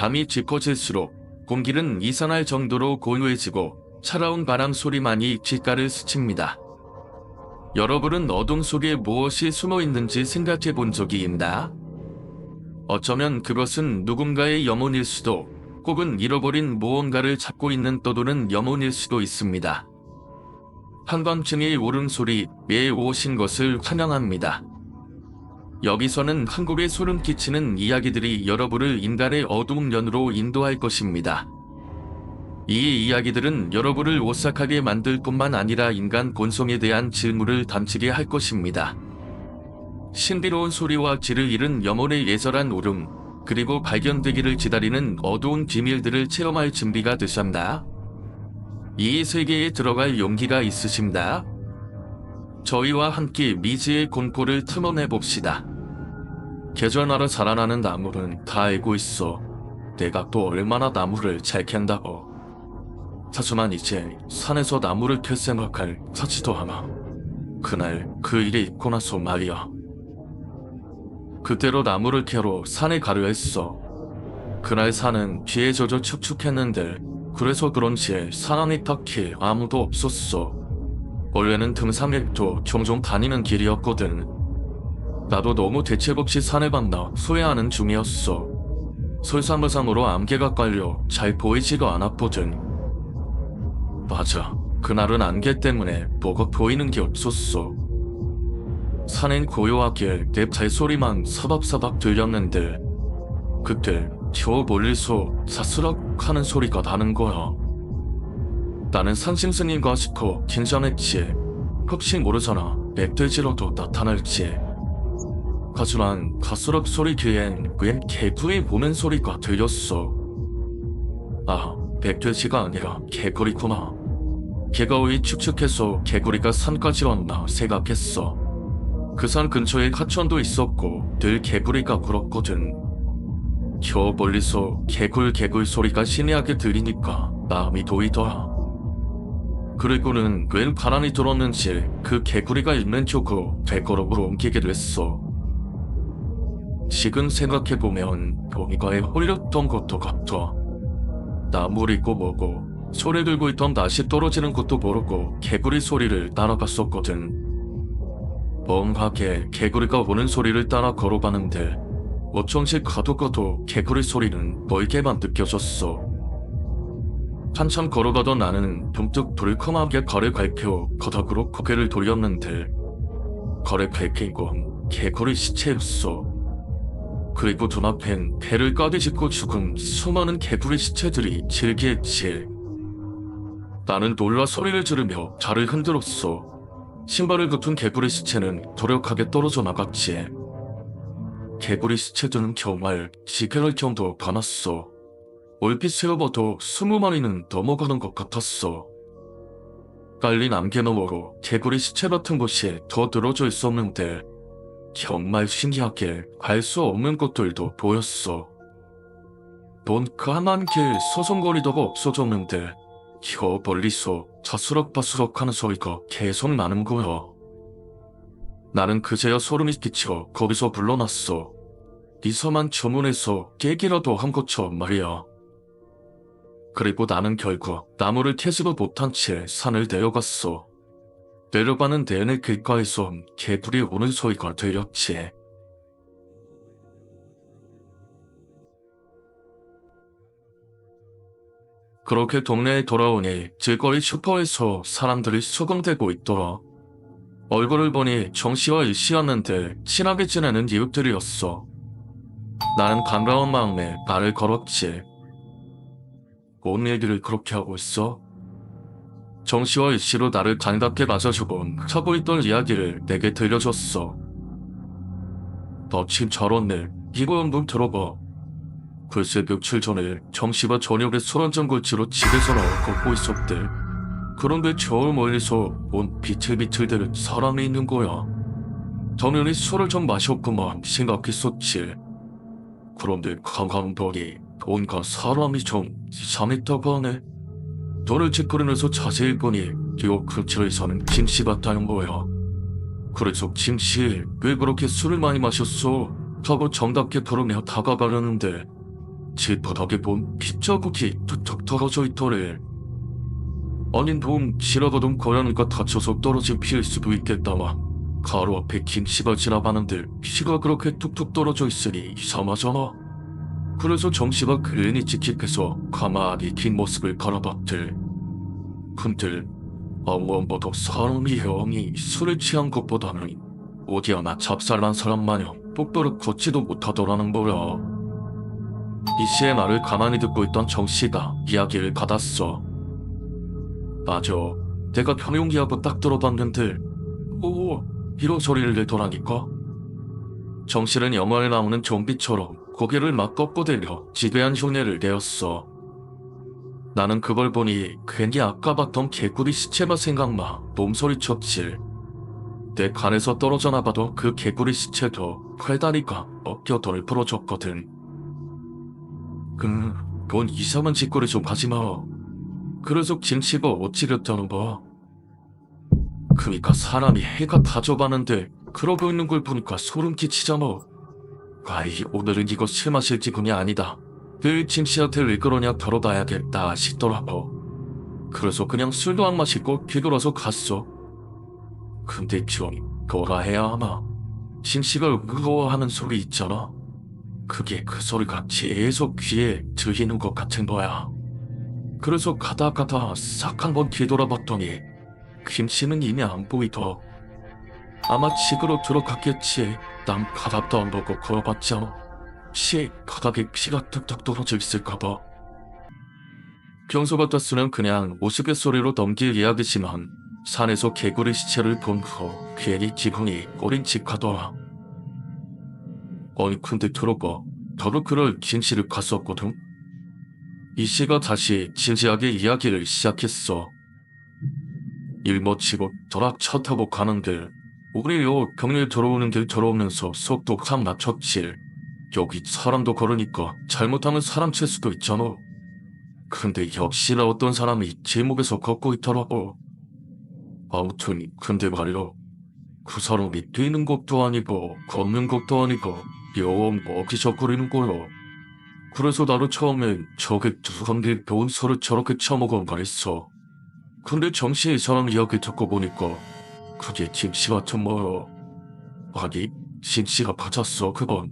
밤이 짙어질수록 공기는 이상할 정도로 고요해지고 차가운 바람 소리만이 귓가를 스칩니다. 여러분은 어둠 속에 무엇이 숨어 있는지 생각해 본 적이 있나? 어쩌면 그것은 누군가의 염원일 수도 혹은 잃어버린 무언가를 찾고 있는 떠도는 염원일 수도 있습니다. 한밤중의 울음소리 에 오신 것을 환영합니다. 여기서는 한국의 소름 끼치는 이야기들이 여러분을 인간의 어두운 면으로 인도할 것입니다. 이 이야기들은 여러분을 오싹하게 만들 뿐만 아니라 인간 본성에 대한 질문을 던지게 할 것입니다. 신비로운 소리와 질을 잃은 영혼의 예절한 울음, 그리고 발견되기를 기다리는 어두운 비밀들을 체험할 준비가 되셨나? 이 세계에 들어갈 용기가 있으신가? 저희와 함께 미지의 공포를 틈어내 봅시다. 계절 알아 자라나는 나무는 다 알고 있어. 내가 또 얼마나 나무를 잘 캔다고. 하지만 이제 산에서 나무를 캘 생각할 사지도 않아. 그날 그 일이 있고 나서 말이야. 그때로 나무를 캐러 산에 가려 했어. 그날 산은 비에 젖어 축축했는데 그래서 그런지 산 안에 딱히 아무도 없었어. 원래는 등산객도 종종 다니는 길이었거든. 나도 너무 대책 없이 산에 만나 후회하는 중이었어. 설상무상으로 안개가 깔려 잘 보이지가 않았거든. 맞아. 그날은 안개 때문에 뭐가 보이는 게 없었어. 산엔 고요하게 내 발소리만 사박사박 들렸는데 그때 저 멀리서 사스락 하는 소리가 나는 거야. 나는 산신스님과 싶어 긴장했지. 혹시 모르잖아. 멧돼지로도 나타날지. 하지만 가스락 소리 뒤엔 웬 개구리 보는 소리가 들렸어. 아, 멧돼지가 아니라 개구리구나. 개가 위 축축해서 개구리가 산까지 왔나 생각했어. 그 산 근처에 하천도 있었고 늘 개구리가 굴었거든. 저 멀리서 개굴 개굴 소리가 신기하게 들리니까 마음이 도이더라. 그리고는 웬 바람이 들었는지 그 개구리가 있는 쪽으로 발걸음으로 옮기게 됐어. 지금 생각해보면 거기가에 홀렸던 것도 같아. 나물 있고 뭐고 소리 들고 있던 낫이 떨어지는 것도 모르고 개구리 소리를 따라갔었거든. 멍하게 개구리가 오는 소리를 따라 걸어가는데 어쩐지 가도 가도 개구리 소리는 멀게만 느껴졌어. 한참 걸어가던 나는 문득 돌컴하게 거래 갈표 거덕으로 고개를 돌렸는데 거래 갈피인 건 개구리 시체였어. 그리고 눈앞엔 배를 까디짓고 죽은 수많은 개구리 시체들이 질기했지. 나는 놀라 소리를 지르며 자를 흔들었어. 신발을 긋은 개구리 시체는 도력하게 떨어져 나갔지. 개구리 시체들은 정말 지켜갈 정도 많았어. 얼핏 세어봐도 스무 마리는 넘어가는 것 같았어. 깔린 안개 너머로 개구리 시체 같은 곳이 더 늘어져 있었는데 정말 신기하게 갈수 없는 것들도 보였어. 넌 까만 길 서성거리다가 없어졌는데 저 멀리서 자수럭바수럭 하는 소리가 계속 나는 거야. 나는 그제야 소름이 끼쳐 거기서 불러났어. 이서만 주문해서 깨기라도 한 것처럼 말이야. 그리고 나는 결국 나무를 캐지도 못한 채 산을 내려갔어. 내려가는 내내 길가에서 개불이 오는 소리가 들렸지. 그렇게 동네에 돌아오니 길거리 슈퍼에서 사람들이 수금대고 있더라. 얼굴을 보니 정씨와 일씨였는데 친하게 지내는 이웃들이었어. 나는 반가운 마음에 말을 걸었지. 뭔 얘기를 그렇게 하고 있어? 정씨와 일씨로 나를 반갑게 맞아주고 하고 있던 이야기를 내게 들려줬어. 너침 저런 일 이거 한번 들어봐. 글쎄 며칠 전에 정씨가 저녁에 술 한잔 걸치러 집에서 나와 걷고 있었대. 그런데 저 멀리서 온 비틀비틀대는 사람이 있는 거야. 당연히 술을 좀 마셨구만 생각했었지. 그런데 강강벌이 온갖 사람이 좀 이상했다고 하네. 돈을 찌푸리면서 자세히 보니 요 근처에서는 김씨 같다는 거야. 그래서 김씨 왜 그렇게 술을 많이 마셨어? 하고 정답게 부르며 다가가려는데 제 바닥에 본 빗자국이 툭툭 떨어져 있더래. 아니 놈 지나가던 고양이가 다쳐서 떨어진 피일 수도 있겠다마 가로 앞에 김씨가 지나가는데 피가 그렇게 툭툭 떨어져 있으니 이상하잖아. 그래서 정씨가 괜히 찌릿해서 가만히 뒷모습을 바라봤대. 근데 아무한봐도 사람이 영이 술에 취한 것보다는 어디 하나 잡살난 사람 마냥 똑바로 걷지도 못하더라는 거야. 이 씨의 말을 가만히 듣고 있던 정씨가 이야기를 받았어. 맞아. 내가 평용기하고 딱 들어봤는데, 오, 이런 소리를 내더라니까. 정씨는 영화에 나오는 좀비처럼 고개를 막 꺾어대며 지배한 흉내를 내었어. 나는 그걸 보니 괜히 아까 봤던 개구리 시체가 생각나 몸소리 쳤지. 내 간에서 떨어져 나봐도 그 개구리 시체도 팔다리가 어깨 덜 부러졌거든. 그, 그건 이상한 짓거리 좀 하지 마. 그래서 김씨가 어찌됐다는 거야? 그니까 사람이 해가 다 져가는데 그러고 있는 걸 보니까 소름 끼치잖아. 아이, 오늘은 이거 술 마실 기분이 아니다. 늘 김씨한테 왜 그러냐 덜어봐야겠다 싶더라고. 그래서 그냥 술도 안 마시고 뒤돌아서 갔어. 근데 좀 뭐라 해야 하나. 김씨가 으거워하는 소리 있잖아. 그게 그 소리가 계속 귀에 들리는 것 같은 거야. 그래서 가다 가다 싹 한번 뒤돌아봤더니 김씨는 이미 안 보이더. 아마 집으로 들어갔겠지. 난 바닥도 안 보고 걸어봤잖아. 피 바닥에 피가 뚝뚝 떨어져 있을까봐. 평소 같았으면 그냥 우스갯 소리로 넘길 이야기지만 산에서 개구리 시체를 본 후 괜히 기분이 꼬린칙하더라. 아니 근데 들어봐. 나도 그럴 김씨를 갔었거든. 이 씨가 다시 진지하게 이야기를 시작했어. 일모치고 도락 타고 가는 데 우리 요 경리 들어오는 길 들어오면서 속도 확 낮췄지. 여기 사람도 걸으니까 잘못하면 사람 칠 수도 있잖아. 근데 역시나 어떤 사람이 제 목에서 걷고 있더라고. 아무튼 근데 말이야. 그 사람이 뛰는 것도 아니고 걷는 것도 아니고 영 어기적거리는 거야. 그래서 나도 처음엔 저게 좋은 소를 저렇게 처먹은가 했어. 근데 정씨 이 사람 이야기 듣고 보니까 그게 김씨 같은 뭐야. 아니, 김씨가 맞았어, 그건.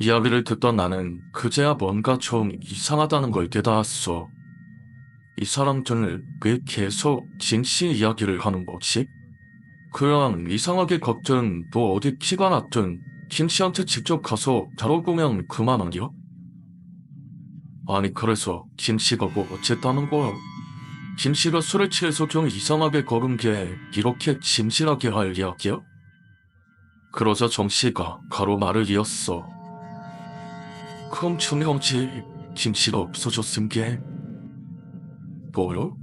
이야기를 듣던 나는 그제야 뭔가 좀 이상하다는 걸 깨달았어. 이 사람들은 왜 계속 진씨 이야기를 하는 거지? 그냥 이상하게 걷든 뭐 어디 피가 났든 김씨한테 직접 가서 다뤄보면 그만 아니야? 아니 그래서 김씨가 뭐 어쨌다는 거야? 김씨가 술에 취해서 좀 이상하게 걸은 게 이렇게 짐실하게 할 이야기야? 그러자 정씨가 가로 말을 이었어. 그럼 중요하지 김씨가 없어졌음 게 뭐요?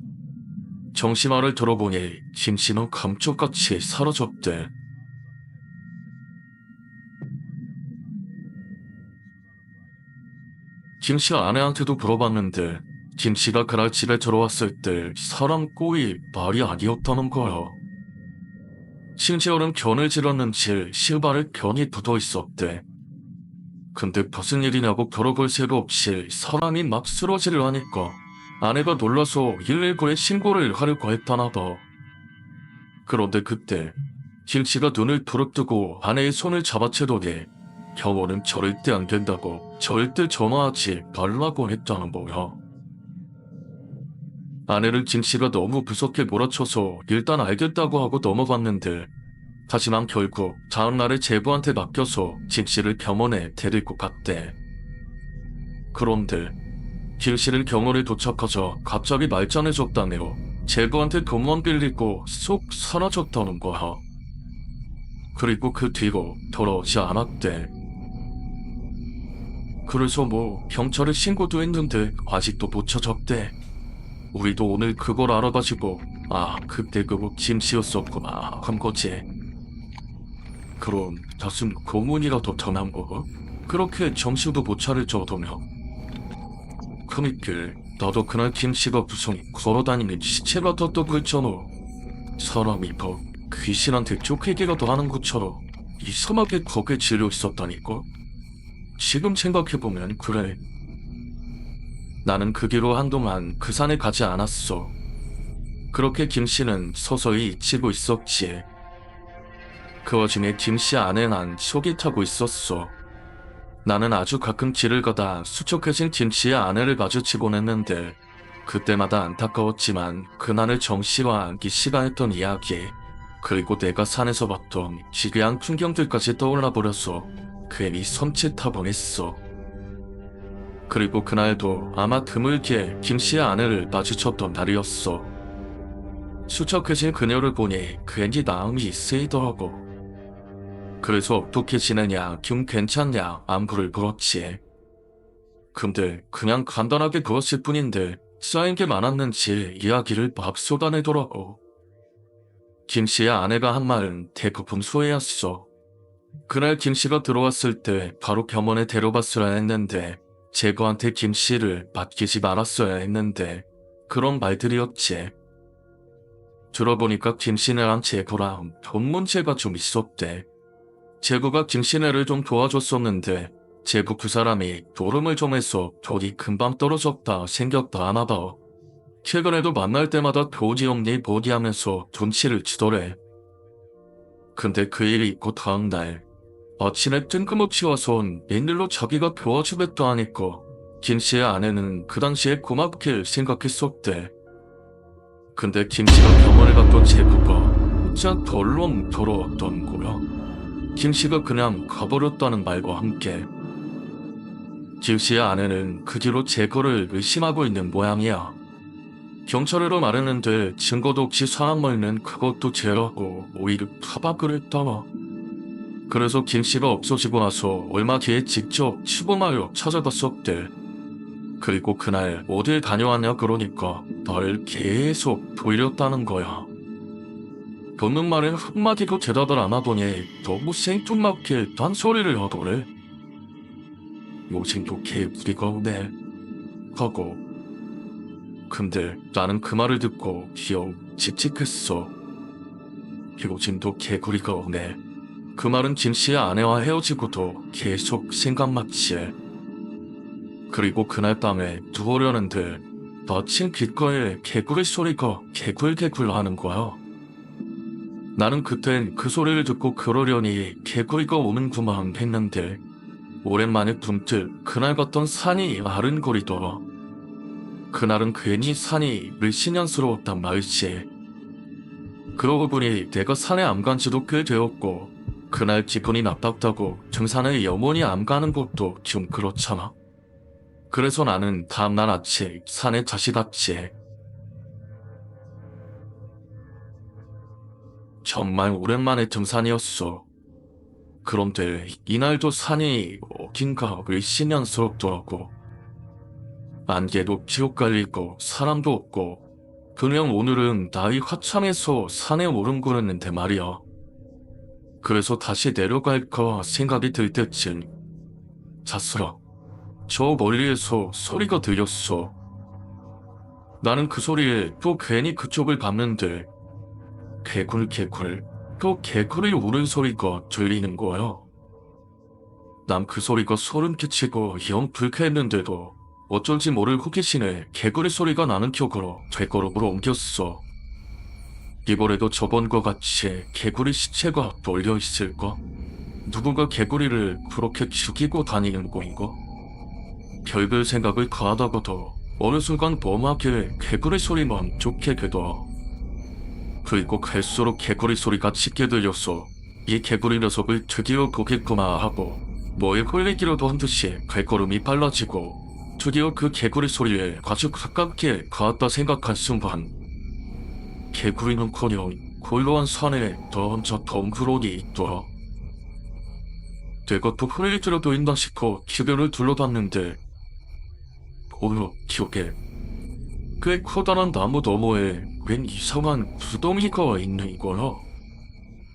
정씨 말을 들어보니 김씨는 감쪽같이 사라졌대. 김씨 아내한테도 물어봤는데 김씨가 그날 집에 들어왔을 때 사람 꼬이 말이 아니었다는 거야. 심지어는 견을 질렀는지 실발에 견이 묻어 있었대. 근데 무슨 일이냐고 걸어볼 새도 없이 사람이 막 쓰러지를 하니까 아내가 놀라서 119에 신고를 하려고 했다나 봐. 그런데 그때 김씨가 눈을 부릅뜨고 아내의 손을 잡아채더니 경호는 절대 안 된다고 절대 전화하지 말라고 했다는 거야. 아내를 김씨가 너무 무섭게 몰아쳐서 일단 알겠다고 하고 넘어갔는데 하지만 결국 다음날에 제부한테 맡겨서 김씨를 병원에 데리고 갔대. 그런데 김씨를 병원에 도착하자 갑자기 말짱해졌다네요. 제부한테 돈만 빌리고 쏙 사라졌다는 거야. 그리고 그 뒤로 돌아오지 않았대. 그래서 뭐 경찰에 신고도 했는데 아직도 못 찾았대. 우리도 오늘 그걸 알아가지고 아 그때 그거 김씨였었구나 한 거지. 그럼 무슨 고문이라도 전한 거? 그렇게 정신도 못 차릴 정도면. 그니까 나도 그날 김씨가 무슨 걸어다니는 시체 같았다고 했잖아. 사람이 뭐 귀신한테 쫓기기라도 하는 것처럼 이상하게 거기에 질려 있었다니까. 지금 생각해보면 그래. 나는 그 뒤로 한동안 그 산에 가지 않았어. 그렇게 김 씨는 서서히 잊히고 있었지. 그 와중에 김씨 아내는 속이 타고 있었어. 나는 아주 가끔 길을 가다 수척해진 김 씨의 아내를 마주치곤 했는데 그때마다 안타까웠지만 그날의 정씨와 기씨가 했던 이야기 그리고 내가 산에서 봤던 기괴한 풍경들까지 떠올라 버려서 괜히 섬찟하곤 했어. 그리고 그날도 아마 드물게 김씨의 아내를 마주쳤던 날이었어. 수척해진 그녀를 보니 괜히 마음이 쓰이더라고. 그래서 어떻게 지내냐, 좀 괜찮냐, 안부를 물었지. 근데 그냥 간단하게 그었을 뿐인데 쌓인 게 많았는지 이야기를 막 쏟아내더라고. 김씨의 아내가 한 말은 대부분 소외였어. 그날 김씨가 들어왔을 때 바로 겸원에 데려봤어야 했는데 제거한테 김씨를 맡기지 말았어야 했는데 그런 말들이었지. 들어보니까 김씨네랑 제거랑 돈 문제가 좀 있었대. 제구가 김씨네를 좀 도와줬었는데 제구 그 사람이 도름을 좀 해서 돈이 금방 떨어졌다 생겼다 하나 봐. 최근에도 만날 때마다 도지 없니 뭐디 하면서 돈치를 치더래. 근데 그 일이 있고 다음날 아침에 뜬금없이 와서 웬일로 자기가 도와주겠다 하니까 김씨의 아내는 그 당시에 고맙게 생각했었대. 근데 김씨가 병원에 갔던 제구가 진짜 덜렁 더러웠던 거야. 김씨가 그냥 가버렸다는 말과 함께 김씨의 아내는 그 뒤로 제거를 의심하고 있는 모양이야. 경찰으로 말했는데 증거도 없이 상황 멀는 그것도 죄라고 오히려 타박을 했다. 그래서 김씨가 없어지고 나서 얼마 뒤에 직접 추범하여 찾아갔었대. 그리고 그날 어딜 다녀왔냐 그러니까 날 계속 돌렸다는 거야. 걷는 말에 한마디도 대답을 안 하더니 너무 생뚱맞게 딴소리를 하더래. 요즘도 개부리가 오네. 하고. 근데 나는 그 말을 듣고 귀여우 칙칙했어. 요즘도 개구리가 오네. 그 말은 김씨의 아내와 헤어지고도 계속 생각났지. 그리고 그날 밤에 누우려는데 마침 귓가에 개구리 소리가 개굴개굴 하는 거야. 나는 그땐 그 소리를 듣고 그러려니 개구리가 오는구만 했는데 오랜만에 문득 그날 갔던 산이 아른거리더라. 그날은 괜히 산이 을신년스러웠단 말이지. 그러고 보니 내가 산에 안 간 지도 꽤 되었고 그날 기분이 나빴다고 등산에 영원히 안 가는 것도 좀 그렇잖아. 그래서 나는 다음날 아침 산에 다시 갔지. 정말 오랜만에 등산이었어. 그런데 이날도 산이 어딘가 을신년스럽더라고. 안개도 지옥 깔리고 사람도 없고 그냥 오늘은 나이 화창해서 산에 오른거렸는데 말이야. 그래서 다시 내려갈까 생각이 들 때쯤 잤어라. 저 멀리에서 소리가 들렸어. 나는 그 소리에 또 괜히 그쪽을 봤는데 개굴 개굴 또 개굴이 우는 소리가 들리는 거야. 난 그 소리가 소름 끼치고 영 불쾌했는데도 어쩐지 모를 호기심에 개구리 소리가 나는 격으로 되거름으로 옮겼어. 이번에도 저번과 같이 개구리 시체가 몰려 있을까? 누군가 개구리를 그렇게 죽이고 다니는 거인가? 별별 생각을 가하다가도 어느 순간 뻔하게 개구리 소리만 좋게 되더. 그리고 갈수록 개구리 소리가 짙게 들려서 이 개구리 녀석을 드디어 보겠구나 하고 뭐에 홀리기로도 한 듯이 발걸음이 빨라지고 드디어 그 개구리 소리에 아주 가깝게 가았다 생각한 순간 개구리는커녕 골로한 산에 더 혼자 덩그러니 있더라. 내가 또 홀리기로도 있나 싶어 주변을 둘러봤는데 오히려 기억에 꽤 커다란 나무 너머에 웬 이상한 구덩이가 있는 거야.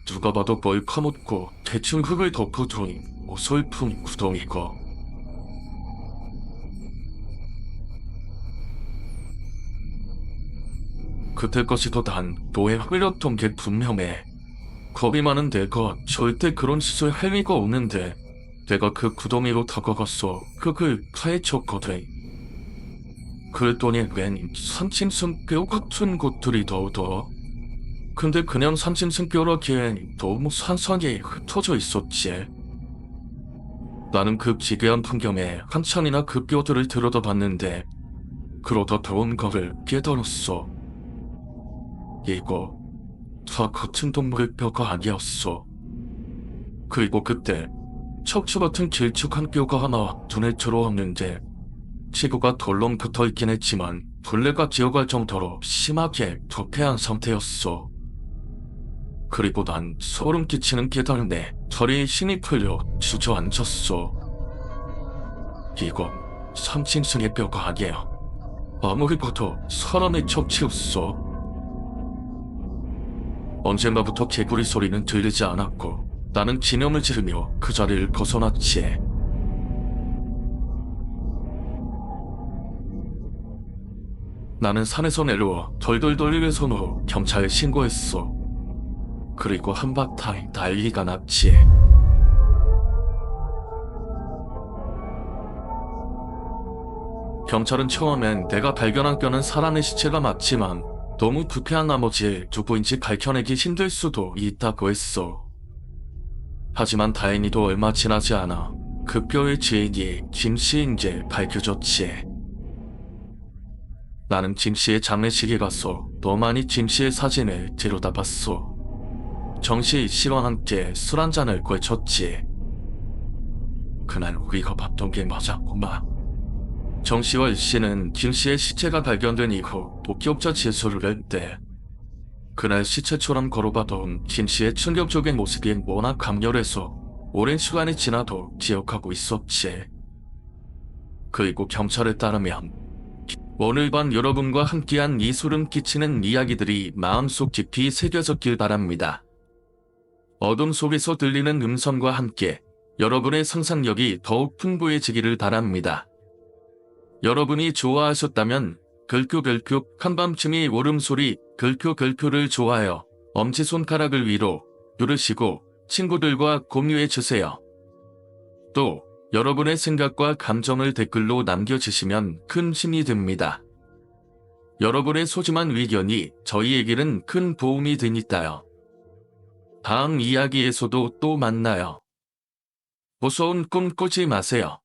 누가 봐도 멀카먹고 대충 흙을 덮어둔 어설픈 구덩이가. 그때까지도 난 너의 흘렸던 게 분명해. 겁이 많은 내가 절대 그런 짓을 할 리가 없는데 내가 그 구덩이로 다가갔어. 그걸 파헤쳤거든. 그랬더니 웬 산짐승뼈 같은 것들이 더더. 근데 그냥 산짐승뼈라기엔 너무 산산이 흩어져 있었지. 나는 그 기괴한 풍경에 한참이나 그 뼈들을 들여다봤는데 그러다 더운 거를 깨달았어. 이거 다 같은 동물의 뼈가 아니었어. 그리고 그때 척추 같은 길쭉한 뼈가 하나 눈에 들어왔는데 치구가 덜렁 붙어 있긴 했지만 벌레가 기어갈 정도로 심하게 도패한 상태였어. 그리고 난 소름 끼치는 깨달음에 저리 힘이 풀려 주저앉았어. 이건 삼신승의 뼈가 아니야. 아무리 봐도 사람의 척추였어. 언젠가부터 개구리 소리는 들리지 않았고 나는 기념을 지르며 그 자리를 벗어났지. 나는 산에서 내려와 덜덜 떨리는 손으로 경찰에 신고했어. 그리고 한바탕 난리가 났지. 경찰은 처음엔 내가 발견한 뼈는 사람의 시체가 맞지만 너무 부패한 나머지 누구인지 밝혀내기 힘들 수도 있다고 했어. 하지만 다행히도 얼마 지나지 않아 그 뼈의 주인이 김씨인 게 밝혀졌지. 나는 김씨의 장례식에 가서 너만이 김씨의 사진을 들여다봤어. 정씨 씨와 함께 술 한잔을 걸쳤지. 그날 우리가 봤던 게 맞았구만. 정씨와 일씨는 김씨의 시체가 발견된 이후 목격자 진술을 했대. 그날 시체처럼 걸어봐던 김씨의 충격적인 모습이 워낙 강렬해서 오랜 시간이 지나도 기억하고 있었지. 그리고 경찰에 따르면 오늘 밤 여러분과 함께한 이 소름 끼치는 이야기들이 마음속 깊이 새겨졌길 바랍니다. 어둠 속에서 들리는 음성과 함께 여러분의 상상력이 더욱 풍부해지기를 바랍니다. 여러분이 좋아하셨다면 글큐글큐 한밤중의 울음소리 글큐글큐를 좋아요 엄지손가락을 위로 누르시고 친구들과 공유해 주세요. 또 여러분의 생각과 감정을 댓글로 남겨주시면 큰 힘이 됩니다. 여러분의 소중한 의견이 저희에게는 큰 도움이 되니까요. 다음 이야기에서도 또 만나요. 무서운 꿈 꾸지 마세요.